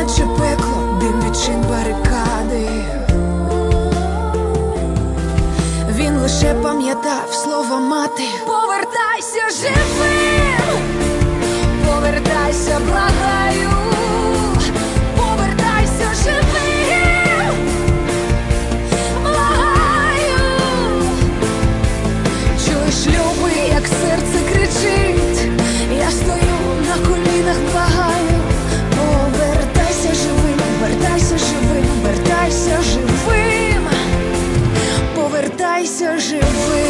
Наче пекло, відчин барикади. Він лише пам'ятав слова мати. Повертайся живим, повертайся, благаю, повертайся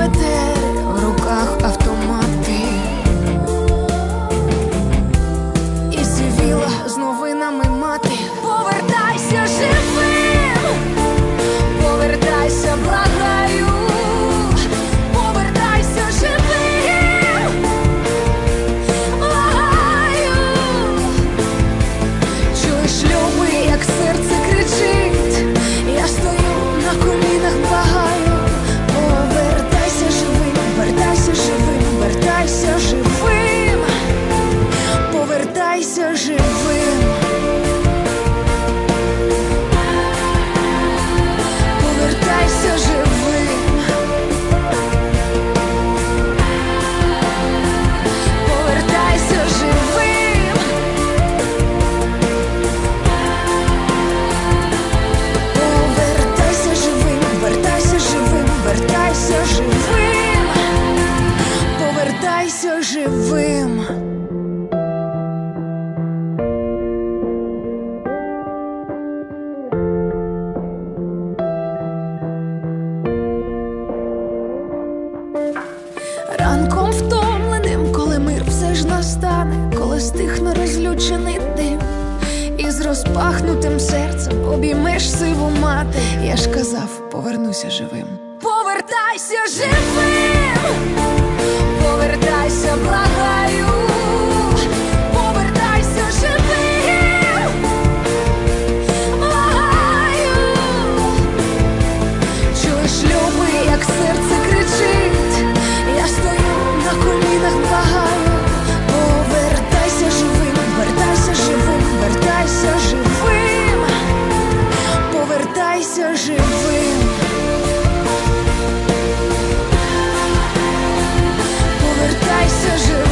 Блокпости в руках автомати. Повертайся живим. Повертайся живим. Повертайся живим. Повертайся живим, вертайся живим, вертайся живим. Повертайся живим. Розлючений дим, і з розпахнутим серцем обіймеш сиву мати. Я ж казав, повернуся живим. Повертайся живим, живим. Повертайся живим.